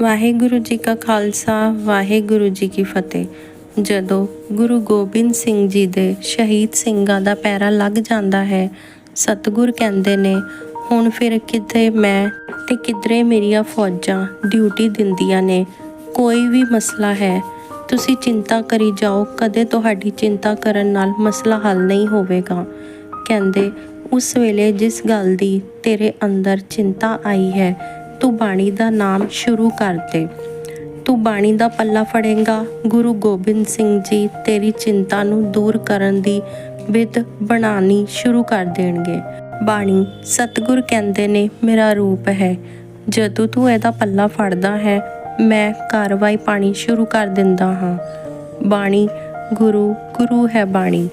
ਵਾਹਿਗੁਰੂ ਜੀ ਕਾ ਖਾਲਸਾ, ਵਾਹਿਗੁਰੂ ਜੀ ਕੀ ਫਤਿਹ। ਜਦੋਂ ਗੁਰੂ ਗੋਬਿੰਦ ਸਿੰਘ ਜੀ ਦੇ ਸ਼ਹੀਦ ਸਿੰਘਾਂ ਦਾ ਪੈਰਾ ਲੱਗ ਜਾਂਦਾ ਹੈ, ਸਤਿਗੁਰ ਕਹਿੰਦੇ ਨੇ, ਹੁਣ ਫਿਰ ਕਿਤੇ ਮੈਂ ਤੇ ਕਿਧਰੇ ਮੇਰੀਆਂ ਫੌਜਾਂ ਡਿਊਟੀ ਦਿੰਦੀਆਂ ਨੇ, ਕੋਈ ਵੀ ਮਸਲਾ ਹੈ, ਤੁਸੀਂ ਚਿੰਤਾ ਕਰੀ ਜਾਓ, ਕਦੇ ਤੁਹਾਡੀ ਚਿੰਤਾ ਕਰਨ ਨਾਲ ਮਸਲਾ ਹੱਲ ਨਹੀਂ ਹੋਵੇਗਾ। ਕਹਿੰਦੇ, ਉਸ ਵੇਲੇ ਜਿਸ ਗੱਲ ਦੀ ਤੇਰੇ ਅੰਦਰ ਚਿੰਤਾ ਆਈ ਹੈ ਤੂੰ ਬਾਣੀ ਦਾ ਨਾਮ ਸ਼ੁਰੂ ਕਰ ਦੇ। ਤੂੰ ਬਾਣੀ ਦਾ ਪੱਲਾ ਫੜੇਗਾ। ਗੁਰੂ ਗੋਬਿੰਦ ਸਿੰਘ ਜੀ ਤੇਰੀ ਚਿੰਤਾ ਨੂੰ ਦੂਰ ਕਰਨ ਦੀ ਵਿਧ ਬਣਾਣੀ ਸ਼ੁਰੂ ਕਰ ਦੇਣਗੇ। ਬਾਣੀ ਸਤਿਗੁਰ ਕਹਿੰਦੇ ਨੇ, ਮੇਰਾ ਰੂਪ ਹੈ। ਜਦੋਂ ਤੂੰ ਇਹਦਾ ਪੱਲਾ ਫੜਦਾ ਹੈ, ਮੈਂ ਕਾਰਵਾਈ ਪਾਣੀ ਸ਼ੁਰੂ ਕਰ ਦਿੰਦਾ ਹਾਂ। ਬਾਣੀ, ਗੁਰੂ ਗੁਰੂ ਹੈ ਬਾਣੀ।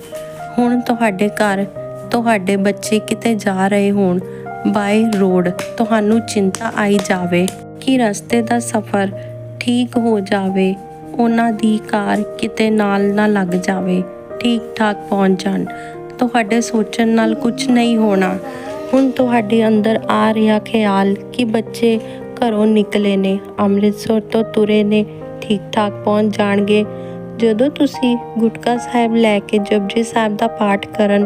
ਹੁਣ ਤੁਹਾਡੇ ਘਰ, ਤੁਹਾਡੇ ਬੱਚੇ ਕਿਤੇ ਜਾ ਰਹੇ ਹੋਣ। ਬਾਈ ਰੋਡ ਤੁਹਾਨੂੰ ਚਿੰਤਾ ਆਈ ਜਾਵੇ ਕਿ ਰਸਤੇ ਦਾ ਸਫ਼ਰ ਠੀਕ ਹੋ ਜਾਵੇ, ਉਹਨਾਂ ਦੀ ਕਾਰ ਕਿਤੇ ਨਾਲ ਨਾ ਲੱਗ ਜਾਵੇ ਠੀਕ ਠਾਕ ਪਹੁੰਚ ਜਾਣ। ਤੁਹਾਡੇ ਸੋਚਣ ਨਾਲ ਕੁਝ ਨਹੀਂ ਹੋਣਾ। ਹੁਣ ਤੁਹਾਡੇ ਅੰਦਰ ਆ ਰਿਹਾ ਖਿਆਲ ਕਿ ਬੱਚੇ ਘਰੋਂ ਨਿਕਲੇ ਨੇ, ਅੰਮ੍ਰਿਤਸਰ ਤੋਂ ਤੁਰੇ ਨੇ ਠੀਕ ਠਾਕ ਪਹੁੰਚ ਜਾਣਗੇ। ਜਦੋਂ ਤੁਸੀਂ ਗੁਟਕਾ ਸਾਹਿਬ ਲੈ ਕੇ ਜਪਜੀ ਸਾਹਿਬ ਦਾ ਪਾਠ ਕਰਨ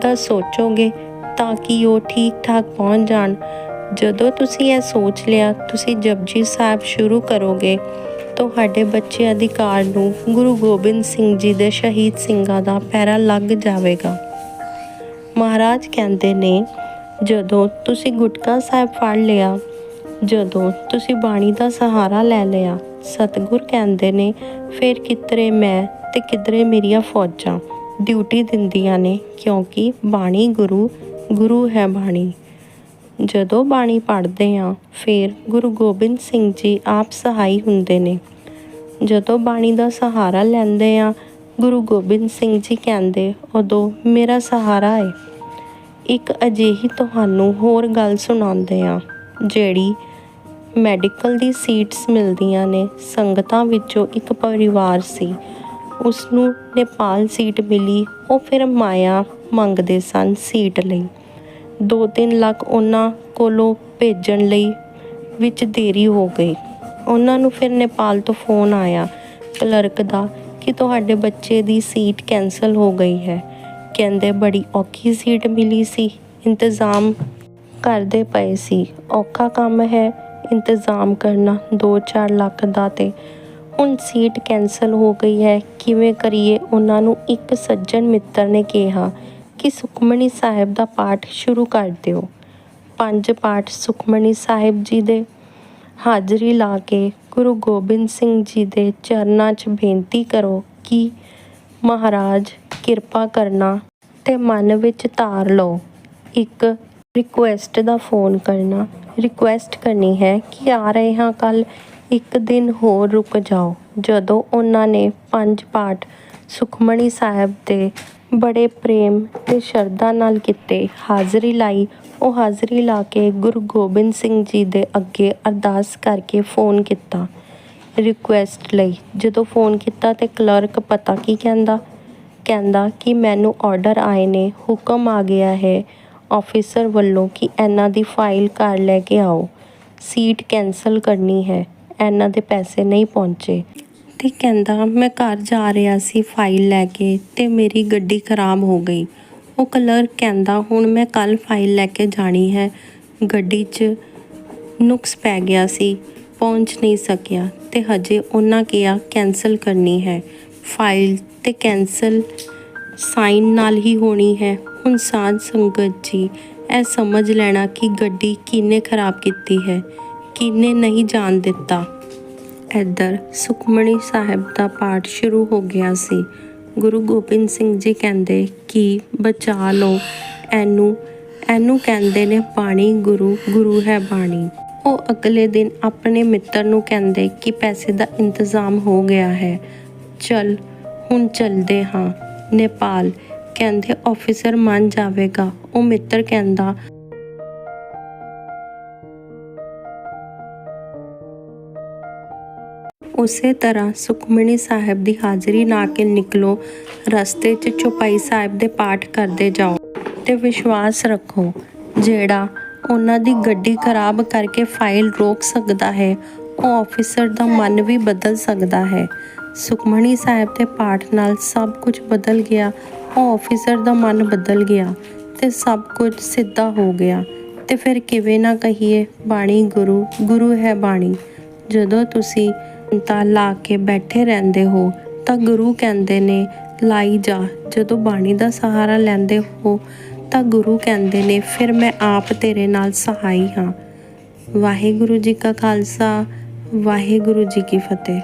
ਦਾ ਸੋਚੋਗੇ ਤਾਂ ਕਿ ਉਹ ਠੀਕ ਠਾਕ ਪਹੁੰਚ ਜਾਣ। ਜਦੋਂ ਤੁਸੀਂ ਇਹ ਸੋਚ ਲਿਆ, ਤੁਸੀਂ ਜਪਜੀ ਸਾਹਿਬ ਸ਼ੁਰੂ ਕਰੋਗੇ। ਤੁਹਾਡੇ ਬੱਚੇ ਅਧਿਕਾਰ ਨੂੰ ਗੁਰੂ ਗੋਬਿੰਦ ਸਿੰਘ ਜੀ ਦੇ ਸ਼ਹੀਦ ਸਿੰਘਾਂ ਦਾ ਪੈਰਾ ਲੱਗ ਜਾਵੇਗਾ। ਮਹਾਰਾਜ ਕਹਿੰਦੇ ਨੇ, ਜਦੋਂ ਤੁਸੀਂ ਗੁਟਕਾ ਸਾਹਿਬ ਫੜ ਲਿਆ, ਜਦੋਂ ਤੁਸੀਂ ਬਾਣੀ ਦਾ ਸਹਾਰਾ ਲੈ ਲਿਆ, ਸਤਿਗੁਰ ਕਹਿੰਦੇ ਨੇ, ਫਿਰ ਕਿਧਰੇ ਮੈਂ ਤੇ ਕਿਧਰੇ ਮੇਰੀਆਂ ਫੌਜਾਂ ਡਿਊਟੀ ਦਿੰਦੀਆਂ ਨੇ, ਕਿਉਂਕਿ ਬਾਣੀ ਗੁਰੂ ਗੁਰੂ ਹੈ ਬਾਣੀ। ਜਦੋਂ ਬਾਣੀ ਪੜ੍ਹਦੇ ਹਾਂ, ਫਿਰ ਗੁਰੂ ਗੋਬਿੰਦ ਸਿੰਘ ਜੀ ਆਪ ਸਹਾਈ ਹੁੰਦੇ ਨੇ। ਜਦੋਂ ਬਾਣੀ ਦਾ ਸਹਾਰਾ ਲੈਂਦੇ ਆ ਗੁਰੂ ਗੋਬਿੰਦ ਸਿੰਘ ਜੀ ਕਹਿੰਦੇ, ਉਦੋਂ ਮੇਰਾ ਸਹਾਰਾ ਹੈ ਇੱਕ ਅਜਿਹੀ ਤੁਹਾਨੂੰ ਹੋਰ ਗੱਲ ਸੁਣਾਉਂਦੇ ਆ ਜਿਹੜੀ ਮੈਡੀਕਲ ਦੀ ਸੀਟਸ ਮਿਲਦੀਆਂ ਨੇ, ਸੰਗਤਾਂ ਵਿੱਚੋਂ ਇੱਕ ਪਰਿਵਾਰ ਸੀ। ਉਸ ਨੂੰ ਨੇਪਾਲ ਸੀਟ ਮਿਲੀ, ਉਹ ਫਿਰ ਮਾਇਆ ਮੰਗਦੇ ਸਨ ਸੀਟ ਲਈ। 2-3 ਲੱਖ ਉਹਨਾਂ ਕੋਲੋਂ ਭੇਜਣ ਲਈ ਵਿੱਚ ਦੇਰੀ ਹੋ ਗਈ। ਉਹਨਾਂ ਨੂੰ ਫਿਰ ਨੇਪਾਲ ਤੋਂ ਫੋਨ ਆਇਆ ਕਲਰਕ ਦਾ ਕਿ ਤੁਹਾਡੇ ਬੱਚੇ ਦੀ ਸੀਟ ਕੈਨਸਲ ਹੋ ਗਈ ਹੈ। ਕਹਿੰਦੇ ਬੜੀ ਔਖੀ ਸੀਟ ਮਿਲੀ ਸੀ, ਇੰਤਜ਼ਾਮ ਕਰਦੇ ਪਏ ਸੀ। ਔਖਾ ਕੰਮ ਹੈ ਇੰਤਜ਼ਾਮ ਕਰਨਾ 2-4 ਲੱਖ ਦਾ ਤੇ। ਹੁਣ ਸੀਟ ਕੈਨਸਲ ਹੋ ਗਈ ਹੈ, ਕਿਵੇਂ ਕਰੀਏ? ਉਹਨਾਂ ਨੂੰ ਇੱਕ ਸੱਜਣ ਮਿੱਤਰ ਨੇ ਕਿਹਾ। ਕਿ ਸੁਖਮਣੀ ਸਾਹਿਬ ਦਾ ਪਾਠ ਸ਼ੁਰੂ ਕਰ ਦਿਓ। ਪੰਜ ਪਾਠ ਸੁਖਮਣੀ ਸਾਹਿਬ ਜੀ ਦੇ। ਹਾਜ਼ਰੀ ਲਾ ਕੇ ਗੁਰੂ ਗੋਬਿੰਦ ਸਿੰਘ ਜੀ ਦੇ ਚਰਨਾਂ 'ਚ ਬੇਨਤੀ ਕਰੋ ਕਿ ਮਹਾਰਾਜ ਕਿਰਪਾ ਕਰਨਾ ਤੇ ਮਨ ਵਿੱਚ ਧਾਰ ਲਓ। ਇੱਕ ਰਿਕੁਐਸਟ ਦਾ ਫੋਨ ਕਰਨਾ। ਰਿਕੁਐਸਟ ਕਰਨੀ ਹੈ ਕਿ ਆ ਰਹੇ ਹਾਂ ਕੱਲ, ਇੱਕ ਦਿਨ ਹੋਰ ਰੁਕ ਜਾਓ। ਜਦੋਂ ਉਹਨਾਂ ਨੇ ਪੰਜ ਪਾਠ ਸੁਖਮਣੀ ਸਾਹਿਬ ਦੇ ਬੜੇ ਪ੍ਰੇਮ ਤੇ ਸ਼ਰਧਾ ਨਾਲ ਕੀਤੇ। ਹਾਜ਼ਰੀ ਲਾਈ। ਉਹ ਹਾਜ਼ਰੀ ਲਾ ਕੇ ਗੁਰੂ ਗੋਬਿੰਦ ਸਿੰਘ ਜੀ ਦੇ ਅੱਗੇ ਅਰਦਾਸ ਕਰਕੇ ਫੋਨ ਕੀਤਾ। ਰਿਕੁਐਸਟ ਲਈ। ਜਦੋਂ ਫੋਨ ਕੀਤਾ ਤੇ ਕਲਰਕ ਪਤਾ ਕੀ ਕਹਿੰਦਾ? ਕਹਿੰਦਾ ਕਿ ਮੈਨੂੰ ਆਰਡਰ ਆਏ ਨੇ। ਹੁਕਮ ਆ ਗਿਆ ਹੈ ਆਫੀਸਰ ਵੱਲੋਂ ਕਿ ਇਹਨਾਂ ਦੀ ਫਾਈਲ ਘਰ ਲੈ ਕੇ ਆਓ। ਸੀਟ ਕੈਂਸਲ ਕਰਨੀ ਹੈ। ਇਹਨਾਂ ਦੇ ਪੈਸੇ ਨਹੀਂ ਪਹੁੰਚੇ। ਤੇ ਕਹਿੰਦਾ, ਮੈਂ ਘਰ ਜਾ ਰਿਹਾ ਸੀ ਫਾਈਲ ਲੈ ਕੇ ਤੇ ਮੇਰੀ ਗੱਡੀ ਖਰਾਬ ਹੋ ਗਈ। ਉਹ ਕਲਰਕ ਕਹਿੰਦਾ, ਹੁਣ ਮੈਂ ਕੱਲ ਫਾਈਲ ਲੈ ਕੇ ਜਾਣੀ ਹੈ। ਗੱਡੀ 'ਚ ਨੁਕਸ ਪੈ ਗਿਆ ਸੀ, ਪਹੁੰਚ ਨਹੀਂ ਸਕਿਆ ਤੇ ਹਜੇ ਉਹਨਾਂ ਕਿਹਾ ਕੈਨਸਲ ਕਰਨੀ ਹੈ। ਫਾਈਲ ਤੇ ਕੈਨਸਲ ਸਾਈਨ ਨਾਲ ਹੀ ਹੋਣੀ ਹੈ। ਹੁਣ ਸਾਧ ਸੰਗਤ ਜੀ, ਇਹ ਸਮਝ ਲੈਣਾ ਕਿ ਗੱਡੀ ਕਿਨੇ ਖਰਾਬ ਕੀਤੀ ਹੈ ਕਿਨੇ ਨਹੀਂ ਜਾਣ ਦਿੱਤਾ। ਇੱਧਰ ਸੁਖਮਣੀ ਸਾਹਿਬ ਦਾ ਪਾਠ ਸ਼ੁਰੂ ਹੋ ਗਿਆ ਸੀ। ਗੁਰੂ ਗੋਬਿੰਦ ਸਿੰਘ ਜੀ ਕਹਿੰਦੇ ਕਿ ਬਚਾ ਲਓ, ਇਹਨੂੰ ਇਹਨੂੰ ਕਹਿੰਦੇ ਨੇ ਬਾਣੀ ਗੁਰੂ ਗੁਰੂ ਹੈ ਬਾਣੀ। ਉਹ ਅਗਲੇ ਦਿਨ ਆਪਣੇ ਮਿੱਤਰ ਨੂੰ ਕਹਿੰਦੇ ਕਿ ਪੈਸੇ ਦਾ ਇੰਤਜ਼ਾਮ ਹੋ ਗਿਆ ਹੈ। ਚਲ, ਹੁਣ ਚਲਦੇ ਹਾਂ। ਨੇਪਾਲ, ਕਹਿੰਦੇ ਆਫੀਸਰ ਮੰਨ ਜਾਵੇਗਾ। ਉਹ ਮਿੱਤਰ ਕਹਿੰਦਾ ਉਸੇ ਤਰ੍ਹਾਂ ਸੁਖਮਣੀ ਸਾਹਿਬ ਦੀ ਹਾਜ਼ਰੀ ਨਾ ਕੇ ਨਿਕਲੋ। ਰਸਤੇ 'ਚ ਚੁਪਾਈ ਸਾਹਿਬ ਦੇ ਪਾਠ ਕਰਦੇ ਜਾਓ ਤੇ ਵਿਸ਼ਵਾਸ ਰੱਖੋ, ਜਿਹੜਾ ਉਹਨਾਂ ਦੀ ਗੱਡੀ ਖਰਾਬ ਕਰਕੇ ਫਾਈਲ ਰੋਕ ਸਕਦਾ ਹੈ, ਉਹ ਅਫੀਸਰ ਦਾ ਮਨ ਵੀ ਬਦਲ ਸਕਦਾ ਹੈ। ਸੁਖਮਣੀ ਸਾਹਿਬ ਦੇ ਪਾਠ ਨਾਲ ਸਭ ਕੁਝ ਬਦਲ ਗਿਆ, ਉਹ ਅਫੀਸਰ ਦਾ ਮਨ ਬਦਲ ਗਿਆ ਤੇ ਸਭ ਕੁਝ ਸਿੱਧਾ ਹੋ ਗਿਆ। ਤੇ ਫਿਰ ਕਿਵੇਂ ਨਾ ਕਹੀਏ, ਬਾਣੀ ਗੁਰੂ ਗੁਰੂ ਹੈ ਬਾਣੀ। ਜਦੋਂ ਤੁਸੀਂ ਤਾਂ ਲਾ ਕੇ ਬੈਠੇ ਰਹਿੰਦੇ ਹੋ, ਤਾਂ ਗੁਰੂ ਕਹਿੰਦੇ ਨੇ, ਲਾਈ ਜਾ, ਜਦੋਂ ਬਾਣੀ ਦਾ ਸਹਾਰਾ ਲੈਂਦੇ ਹੋ, ਤਾਂ ਗੁਰੂ ਕਹਿੰਦੇ ਨੇ, ਫਿਰ ਮੈਂ ਆਪ ਤੇਰੇ ਨਾਲ ਸਹਾਈ ਹਾਂ। ਵਾਹਿਗੁਰੂ ਜੀ ਕਾ ਖਾਲਸਾ, ਵਾਹਿਗੁਰੂ ਜੀ ਕੀ ਫਤਿਹ।